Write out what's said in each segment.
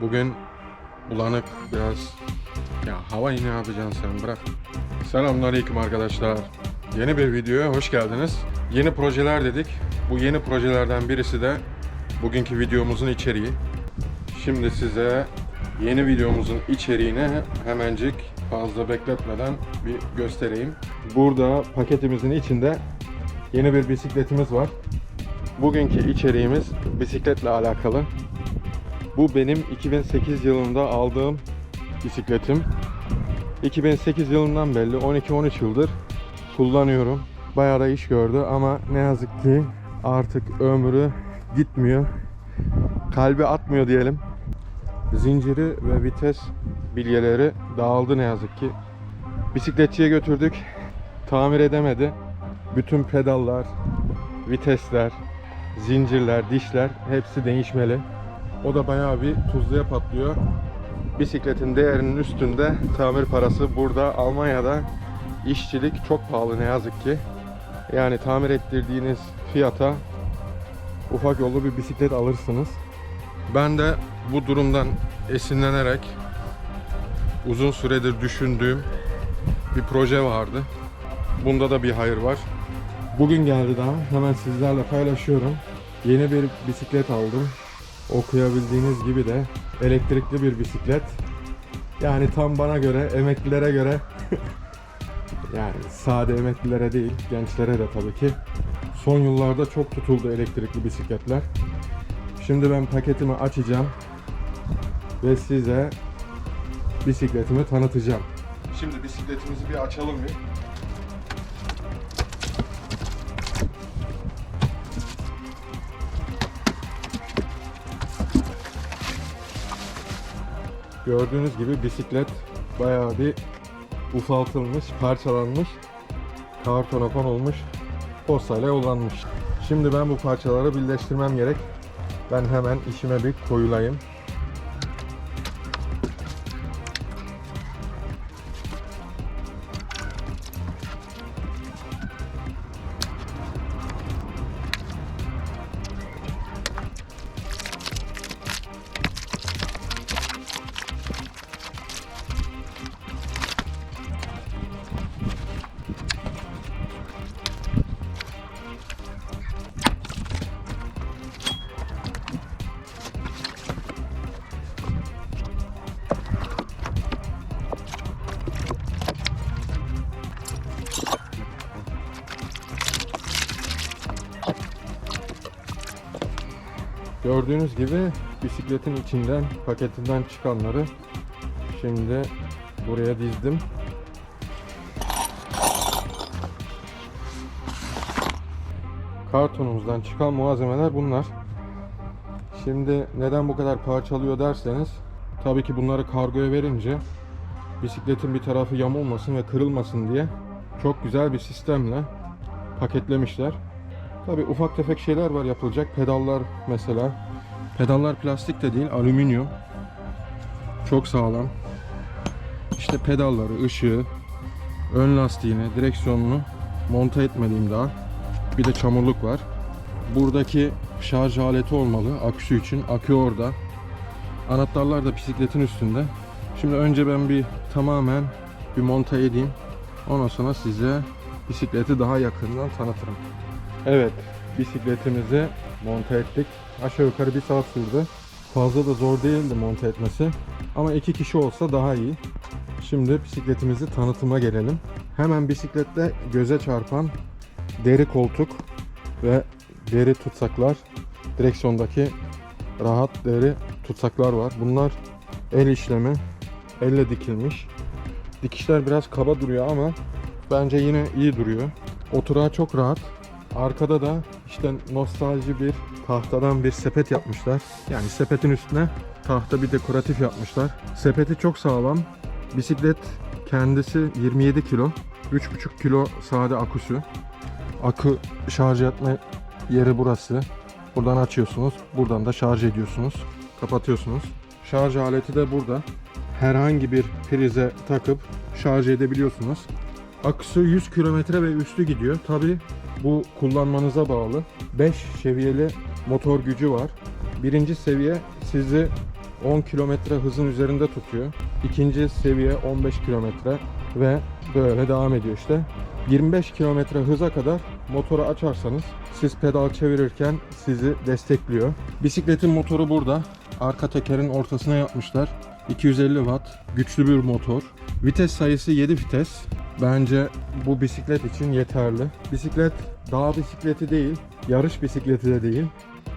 Bugün bulanık biraz. Ya havayı ne yapacaksın sen bırak. Selamünaleyküm arkadaşlar. Yeni bir videoya hoş geldiniz. Yeni projeler dedik. Bu yeni projelerden birisi de bugünkü videomuzun içeriği. Şimdi size yeni videomuzun içeriğini hemencik fazla bekletmeden bir göstereyim. Burada paketimizin içinde yeni bir bisikletimiz var. Bugünkü içeriğimiz bisikletle alakalı. Bu benim 2008 yılında aldığım bisikletim. 2008 yılından belli 12-13 yıldır kullanıyorum. Bayağı da iş gördü ama ne yazık ki artık ömrü gitmiyor. Kalbi atmıyor diyelim. Zinciri ve vites bilyeleri dağıldı ne yazık ki. Bisikletçiye götürdük. Tamir edemedi. Bütün pedallar, vitesler, zincirler, dişler hepsi değişmeli. O da bayağı bir tuzluya patlıyor. Bisikletin değerinin üstünde tamir parası burada Almanya'da işçilik çok pahalı ne yazık ki. Yani tamir ettirdiğiniz fiyata ufak yollu bir bisiklet alırsınız. Ben de bu durumdan esinlenerek uzun süredir düşündüğüm bir proje vardı. Bunda da bir hayır var. Bugün geldi daha. Hemen sizlerle paylaşıyorum. Yeni bir bisiklet aldım. Okuyabildiğiniz gibi de elektrikli bir bisiklet. Yani tam bana göre, emeklilere göre yani sade emeklilere değil, gençlere de tabii ki. Son yıllarda çok tutuldu elektrikli bisikletler. Şimdi ben paketimi açacağım ve size bisikletimi tanıtacağım. Şimdi bisikletimizi bir açalım bir. Gördüğünüz gibi bisiklet bayağı bir ufaltılmış, parçalanmış, kartona konulmuş, postayla yollanmış. Şimdi ben bu parçaları birleştirmem gerek. Ben hemen işime bir koyulayım. Gördüğünüz gibi bisikletin içinden, paketinden çıkanları şimdi buraya dizdim. Kartonumuzdan çıkan malzemeler bunlar. Şimdi neden bu kadar parçalıyor derseniz tabii ki bunları kargoya verince bisikletin bir tarafı yamulmasın ve kırılmasın diye çok güzel bir sistemle paketlemişler. Tabii ufak tefek şeyler var yapılacak. Pedallar mesela. Pedallar plastik de değil, alüminyum. Çok sağlam. İşte pedalları, ışığı, ön lastiğini, direksiyonunu monte etmediğim daha. Bir de çamurluk var. Buradaki şarj aleti olmalı aküsü için. Akü orada. Anahtarlar da bisikletin üstünde. Şimdi önce ben bir tamamen bir monte edeyim. Ondan sonra size bisikleti daha yakından tanıtırım. Evet, bisikletimizi monte ettik. Aşağı yukarı bir saat sürdü. Fazla da zor değildi monte etmesi. Ama iki kişi olsa daha iyi. Şimdi bisikletimizi tanıtıma gelelim. Hemen bisiklette göze çarpan deri koltuk ve deri tutsaklar. Direksiyondaki rahat deri tutsaklar var. Bunlar el işlemi, elle dikilmiş. Dikişler biraz kaba duruyor ama bence yine iyi duruyor. Oturağı çok rahat. Arkada da işte nostalji bir tahtadan bir sepet yapmışlar. Yani sepetin üstüne tahta bir dekoratif yapmışlar. Sepeti çok sağlam. Bisiklet kendisi 27 kilo. 3,5 kilo sade aküsü. Akü şarj etme yeri burası. Buradan açıyorsunuz. Buradan da şarj ediyorsunuz. Kapatıyorsunuz. Şarj aleti de burada. Herhangi bir prize takıp şarj edebiliyorsunuz. Aküsü 100 kilometre ve üstü gidiyor. Tabi Bu kullanmanıza bağlı. 5 seviyeli motor gücü var. Birinci seviye sizi 10 kilometre hızın üzerinde tutuyor. İkinci seviye 15 kilometre ve böyle devam ediyor işte. 25 kilometre hıza kadar motoru açarsanız siz pedal çevirirken sizi destekliyor. Bisikletin motoru burada. Arka tekerin ortasına yapmışlar. 250 watt güçlü bir motor. Vites sayısı 7 vites. Bence bu bisiklet için yeterli. Bisiklet dağ bisikleti değil, yarış bisikleti de değil.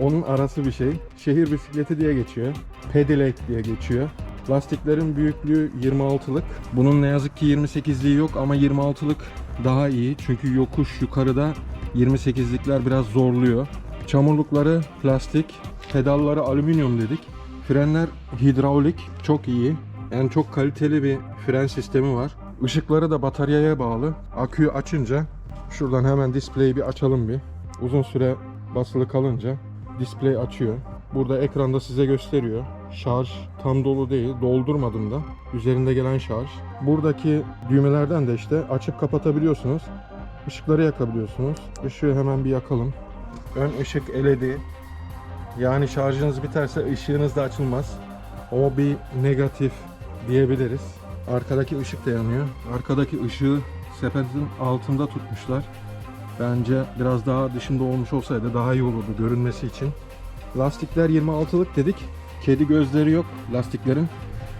Onun arası bir şey. Şehir bisikleti diye geçiyor. Pedelec diye geçiyor. Lastiklerin büyüklüğü 26'lık. Bunun ne yazık ki 28'liği yok ama 26'lık daha iyi. Çünkü yokuş yukarıda 28'likler biraz zorluyor. Çamurlukları plastik, pedalları alüminyum dedik. Frenler hidravlik, çok iyi. Yani çok kaliteli bir fren sistemi var. Işıkları da bataryaya bağlı. Aküyü açınca şuradan hemen display'i bir açalım bir. Uzun süre basılı kalınca display açıyor. Burada ekranda size gösteriyor. Şarj tam dolu değil, doldurmadım da. Üzerinde gelen şarj. Buradaki düğmelerden de işte açıp kapatabiliyorsunuz. Işıkları yakabiliyorsunuz. Işığı hemen bir yakalım. Ön ışık LED. Yani şarjınız biterse ışığınız da açılmaz. O bir negatif diyebiliriz. Arkadaki ışık da yanıyor. Arkadaki ışığı sepetin altında tutmuşlar. Bence biraz daha dışında olmuş olsaydı daha iyi olurdu görünmesi için. Lastikler 26'lık dedik. Kedi gözleri yok lastiklerin.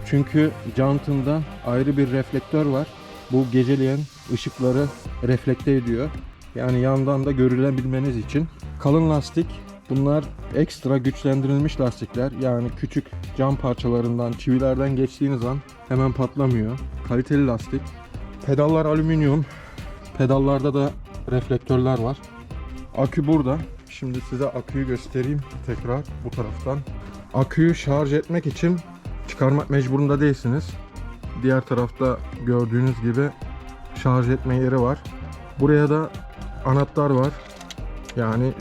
Çünkü jantında ayrı bir reflektör var. Bu geceleyen ışıkları reflekte ediyor. Yani yandan da görülebilmeniz için. Kalın lastik. Bunlar ekstra güçlendirilmiş lastikler. Yani küçük cam parçalarından, çivilerden geçtiğiniz an hemen patlamıyor. Kaliteli lastik. Pedallar alüminyum. Pedallarda da reflektörler var. Akü burada. Şimdi size aküyü göstereyim tekrar bu taraftan. Aküyü şarj etmek için çıkarmak mecburunda değilsiniz. Diğer tarafta gördüğünüz gibi şarj etme yeri var. Buraya da anahtar var. Yani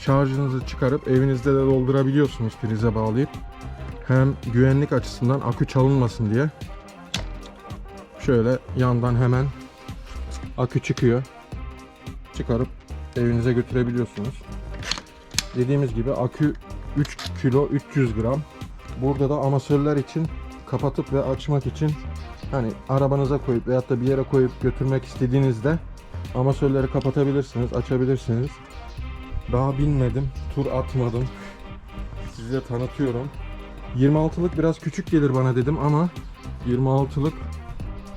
şarjınızı çıkarıp evinizde de doldurabiliyorsunuz prize bağlayıp. Hem güvenlik açısından akü çalınmasın diye. Şöyle yandan hemen akü çıkıyor. Çıkarıp evinize götürebiliyorsunuz. Dediğimiz gibi akü 3 kilo 300 gram. Burada da amasörler için kapatıp ve açmak için hani arabanıza koyup veyahut da bir yere koyup götürmek istediğinizde amasörleri kapatabilirsiniz, açabilirsiniz. Daha binmedim, tur atmadım. Size tanıtıyorum. 26'lık biraz küçük gelir bana dedim ama 26'lık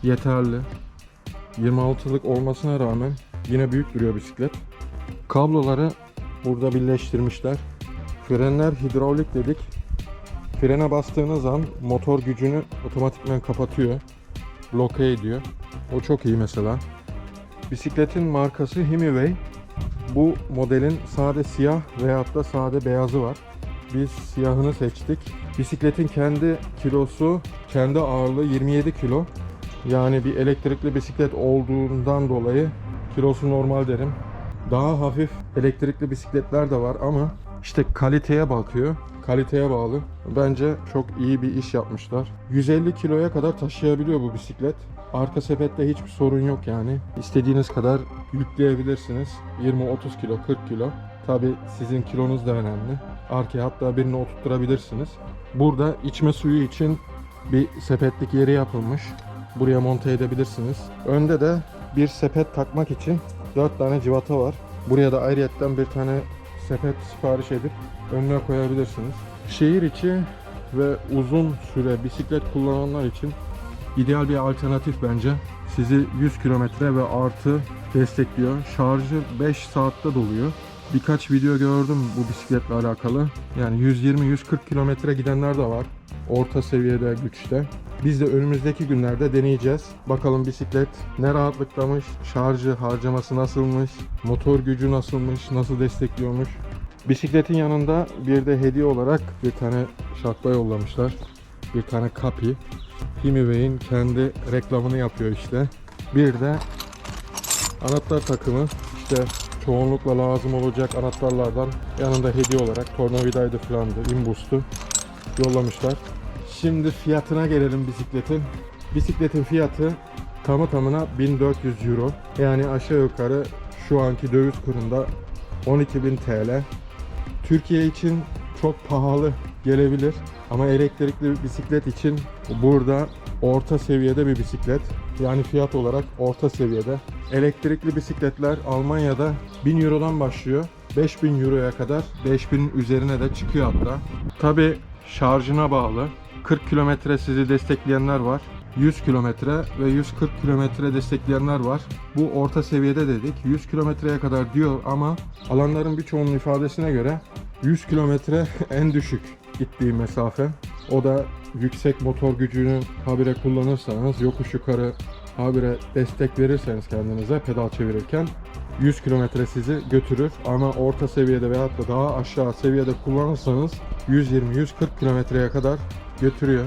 yeterli. 26'lık olmasına rağmen yine büyük duruyor bisiklet. Kabloları burada birleştirmişler. Frenler hidravlik dedik. Frene bastığınız an motor gücünü otomatikman kapatıyor. Bloke ediyor. O çok iyi mesela. Bisikletin markası Himiway. Bu modelin sade siyah veyahut da sade beyazı var. Biz siyahını seçtik. Bisikletin kendi kilosu, kendi ağırlığı 27 kilo. Yani bir elektrikli bisiklet olduğundan dolayı kilosu normal derim. Daha hafif elektrikli bisikletler de var ama işte kaliteye bakıyor. Kaliteye bağlı. Bence çok iyi bir iş yapmışlar. 150 kiloya kadar taşıyabiliyor bu bisiklet. Arka sepette hiçbir sorun yok yani. İstediğiniz kadar yükleyebilirsiniz. 20-30 kilo, 40 kilo. Tabi sizin kilonuz da önemli. Arkaya hatta birini oturtturabilirsiniz. Burada içme suyu için bir sepetlik yeri yapılmış. Buraya monte edebilirsiniz. Önde de bir sepet takmak için 4 tane civata var. Buraya da ayrıyetten bir tane sepet sipariş edip önüne koyabilirsiniz. Şehir içi ve uzun süre bisiklet kullananlar için ideal bir alternatif bence. Sizi 100 kilometre ve artı destekliyor. Şarjı 5 saatte doluyor. Birkaç video gördüm bu bisikletle alakalı. Yani 120-140 kilometre gidenler de var. Orta seviyede güçte. Biz de önümüzdeki günlerde deneyeceğiz. Bakalım bisiklet ne rahatlıklamış, şarjı harcaması nasılmış, motor gücü nasılmış, nasıl destekliyormuş. Bisikletin yanında bir de hediye olarak bir tane şapka yollamışlar. Bir tane kapi. Himiway'in kendi reklamını yapıyor işte. Bir de anahtar takımı işte çoğunlukla lazım olacak anahtarlardan yanında hediye olarak tornavidaydı filandı, imbustu yollamışlar. Şimdi fiyatına gelelim bisikletin. Bisikletin fiyatı tamı tamına 1400 euro. Yani aşağı yukarı şu anki döviz kurunda 12.000 TL. Türkiye için çok pahalı gelebilir ama elektrikli bisiklet için burada orta seviyede bir bisiklet. Yani fiyat olarak orta seviyede. Elektrikli bisikletler Almanya'da 1000 Euro'dan başlıyor. 5000 Euro'ya kadar 5000 üzerine de çıkıyor hatta. Tabi şarjına bağlı. 40 kilometre sizi destekleyenler var. 100 kilometre ve 140 kilometre destekleyenler var. Bu orta seviyede dedik. 100 kilometreye kadar diyor ama alanların birçoğunun ifadesine göre 100 kilometre en düşük gittiği mesafe. O da yüksek motor gücünü habire kullanırsanız yokuş yukarı habire destek verirseniz kendinize pedal çevirirken 100 kilometre sizi götürür ama orta seviyede veyahut da daha aşağı seviyede kullanırsanız 120-140 kilometreye kadar götürüyor.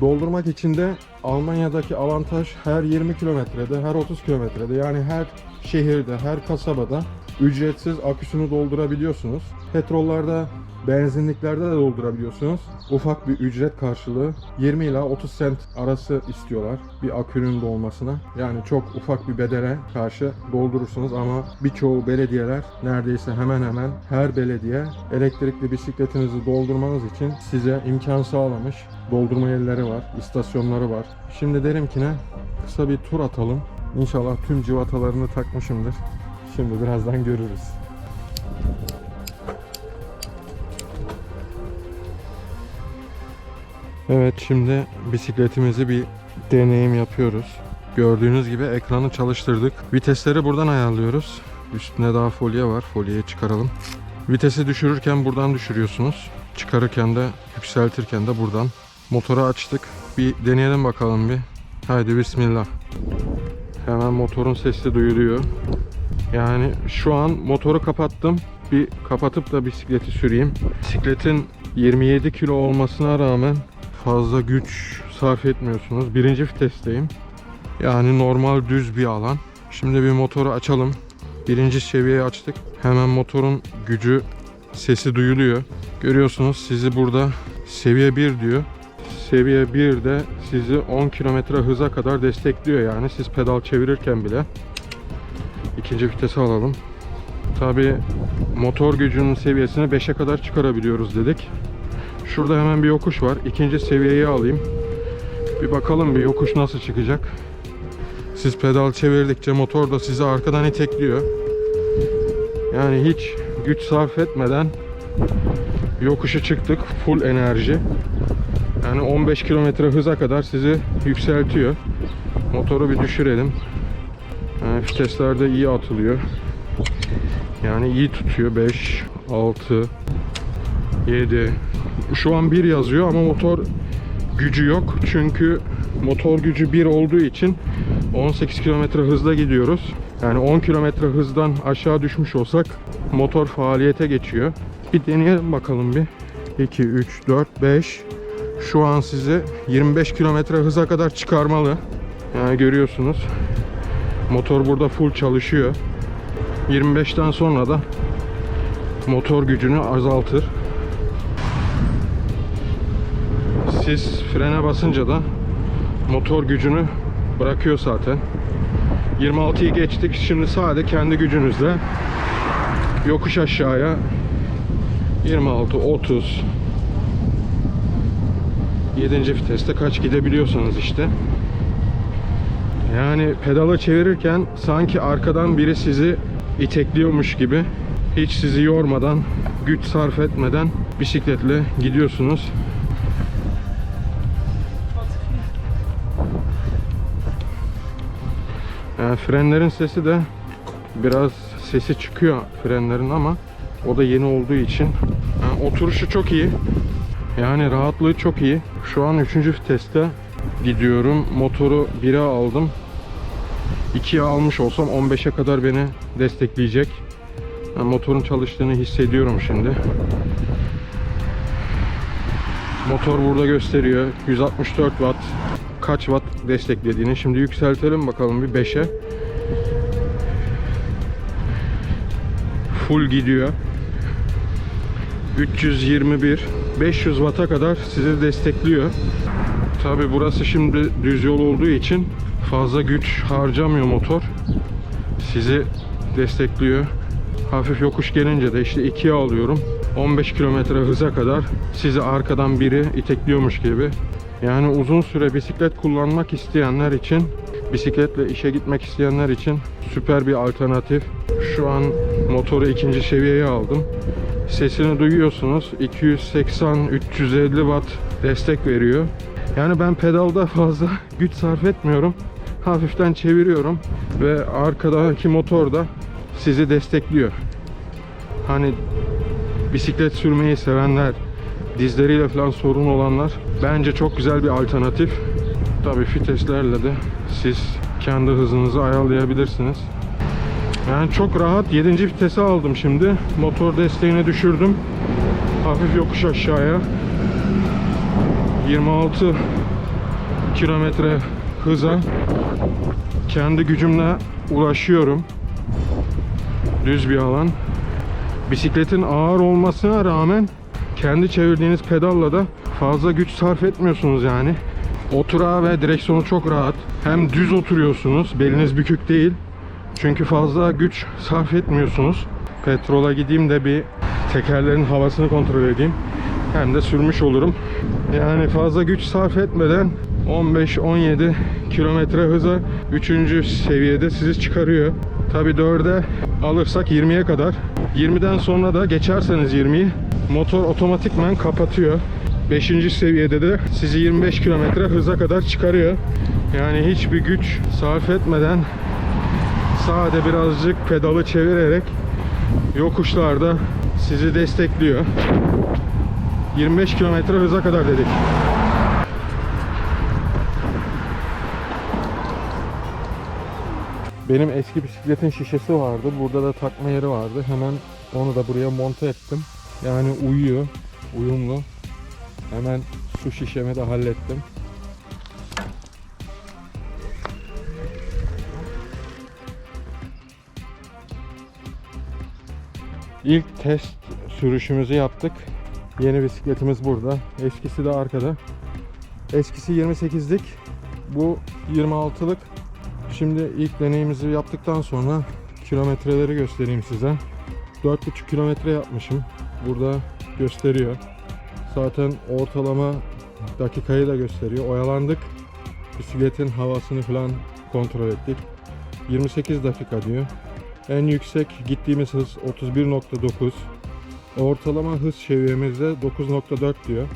Doldurmak için de Almanya'daki avantaj her 20 kilometrede, her 30 kilometrede yani her şehirde, her kasabada ücretsiz aküsünü doldurabiliyorsunuz. Petrollarda, benzinliklerde de doldurabiliyorsunuz. Ufak bir ücret karşılığı 20 ila 30 sent arası istiyorlar bir akünün dolmasına. Yani çok ufak bir bedele karşı doldurursunuz ama birçoğu belediyeler neredeyse hemen hemen her belediye elektrikli bisikletinizi doldurmanız için size imkan sağlamış. Doldurma yerleri var, istasyonları var. Şimdi derim ki ne? Kısa bir tur atalım. İnşallah tüm civatalarını takmışımdır. Şimdi birazdan görürüz. Evet şimdi bisikletimizi bir deneyim yapıyoruz. Gördüğünüz gibi ekranı çalıştırdık. Vitesleri buradan ayarlıyoruz. Üstüne daha folye var. Folyeyi çıkaralım. Vitesi düşürürken buradan düşürüyorsunuz. Çıkarırken de yükseltirken de buradan. Motoru açtık. Bir deneyelim bakalım bir. Haydi bismillah. Hemen motorun sesi duyuluyor. Yani şu an motoru kapattım. Bir kapatıp da bisikleti süreyim. Bisikletin 27 kilo olmasına rağmen fazla güç sarf etmiyorsunuz. Birinci vitesteyim. Yani normal düz bir alan. Şimdi bir motoru açalım. Birinci seviyeyi açtık. Hemen motorun gücü sesi duyuluyor. Görüyorsunuz sizi burada seviye 1 diyor. Seviye 1 de sizi 10 km hıza kadar destekliyor yani siz pedal çevirirken bile. İkinci vitesi alalım. Tabi motor gücünün seviyesini 5'e kadar çıkarabiliyoruz dedik. Şurada hemen bir yokuş var. İkinci seviyeyi alayım. Bir bakalım bir yokuş nasıl çıkacak. Siz pedal çevirdikçe motor da sizi arkadan itekliyor. Yani hiç güç sarf etmeden yokuşu çıktık. Full enerji. Yani 15 kilometre hıza kadar sizi yükseltiyor. Motoru bir düşürelim. Yani vitesler de iyi atılıyor. Yani iyi tutuyor. 5, 6, 7. Şu an 1 yazıyor ama motor gücü yok. Çünkü motor gücü 1 olduğu için 18 km hızla gidiyoruz. Yani 10 km hızdan aşağı düşmüş olsak motor faaliyete geçiyor. Bir deneyelim bakalım bir. 2, 3, 4, 5. Şu an sizi 25 km hıza kadar çıkarmalı. Yani görüyorsunuz. Motor burada full çalışıyor. 25'ten sonra da motor gücünü azaltır. Siz frene basınca da motor gücünü bırakıyor zaten. 26'yı geçtik. Şimdi sadece kendi gücünüzle yokuş aşağıya 26, 30 7. viteste kaç gidebiliyorsanız işte. Yani pedalı çevirirken sanki arkadan biri sizi itekliyormuş gibi hiç sizi yormadan, güç sarf etmeden bisikletle gidiyorsunuz. Frenlerin sesi de biraz sesi çıkıyor frenlerin ama o da yeni olduğu için yani oturuşu çok iyi. Yani rahatlığı çok iyi. Şu an 3. viteste gidiyorum. Motoru 1'e aldım. 2'ye almış olsam 15'e kadar beni destekleyecek. Yani motorun çalıştığını hissediyorum şimdi. Motor burada gösteriyor. 164 watt. Kaç watt desteklediğini. Şimdi yükseltelim bakalım bir 5'e. Full gidiyor. 321 500 Watt'a kadar sizi destekliyor. Tabi burası şimdi düz yol olduğu için fazla güç harcamıyor motor. Sizi destekliyor. Hafif yokuş gelince de işte ikiye alıyorum. 15 kilometre hıza kadar sizi arkadan biri itekliyormuş gibi. Yani uzun süre bisiklet kullanmak isteyenler için, bisikletle işe gitmek isteyenler için süper bir alternatif. Şu an motoru ikinci seviyeye aldım. Sesini duyuyorsunuz. 280-350 watt destek veriyor. Yani ben pedalda fazla güç sarf etmiyorum. Hafiften çeviriyorum ve arkadaki motor da sizi destekliyor. Hani bisiklet sürmeyi sevenler, dizleriyle falan sorun olanlar bence çok güzel bir alternatif. Tabii fiteslerle de siz kendi hızınızı ayarlayabilirsiniz. Yani çok rahat 7. vitese aldım şimdi. Motor desteğini düşürdüm. Hafif yokuş aşağıya. 26 kilometre hıza kendi gücümle ulaşıyorum. Düz bir alan. Bisikletin ağır olmasına rağmen kendi çevirdiğiniz pedalla da fazla güç sarf etmiyorsunuz yani. Oturağı ve direksiyonu çok rahat. Hem düz oturuyorsunuz, beliniz bükük değil. Çünkü fazla güç sarf etmiyorsunuz. Petrola gideyim de bir tekerlerin havasını kontrol edeyim. Hem de sürmüş olurum. Yani fazla güç sarf etmeden 15-17 kilometre hıza 3. seviyede sizi çıkarıyor. Tabi 4'e alırsak 20'ye kadar. 20'den sonra da geçerseniz 20'yi motor otomatikmen kapatıyor. 5. seviyede de sizi 25 kilometre hıza kadar çıkarıyor. Yani hiçbir güç sarf etmeden sade birazcık pedalı çevirerek yokuşlarda sizi destekliyor. 25 kilometre hıza kadar dedik. Benim eski bisikletin şişesi vardı. Burada da takma yeri vardı. Hemen onu da buraya monte ettim. Yani uyuyor. Uyumlu. Hemen su şişemi de hallettim. İlk test sürüşümüzü yaptık. Yeni bisikletimiz burada. Eskisi de arkada. Eskisi 28'lik. Bu 26'lık. Şimdi ilk deneyimizi yaptıktan sonra kilometreleri göstereyim size. 4,5 kilometre yapmışım. Burada gösteriyor. Zaten ortalama dakikayı da gösteriyor. Oyalandık. Bisikletin havasını falan kontrol ettik. 28 dakika diyor. En yüksek gittiğimiz hız 31.9. Ortalama hız seviyemizde 9.4 diyor.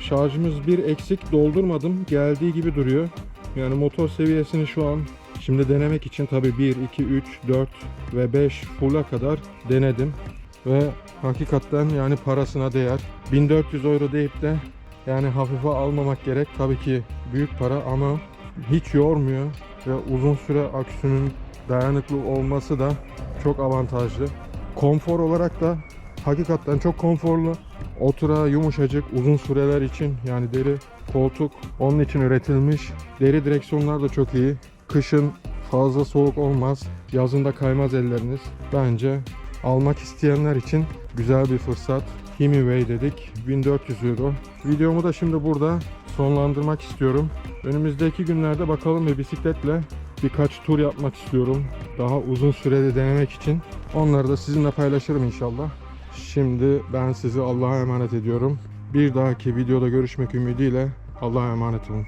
Şarjımız bir eksik doldurmadım. Geldiği gibi duruyor. Yani motor seviyesini şu an şimdi denemek için tabi 1, 2, 3, 4 ve 5 full'a kadar denedim. Ve hakikaten yani parasına değer. 1400 euro deyip de yani hafife almamak gerek. Tabii ki büyük para ama hiç yormuyor ve uzun süre aküsünün dayanıklı olması da çok avantajlı. Konfor olarak da hakikaten çok konforlu. Otura yumuşacık uzun süreler için yani deri koltuk onun için üretilmiş. Deri direksiyonlar da çok iyi. Kışın fazla soğuk olmaz. Yazında kaymaz elleriniz. Bence almak isteyenler için güzel bir fırsat. Himiway dedik. 1400 euro. Videomu da şimdi burada sonlandırmak istiyorum. Önümüzdeki günlerde bakalım bir bisikletle birkaç tur yapmak istiyorum. Daha uzun sürede denemek için. Onları da sizinle paylaşırım inşallah. Şimdi ben sizi Allah'a emanet ediyorum. Bir dahaki videoda görüşmek ümidiyle Allah'a emanet olun.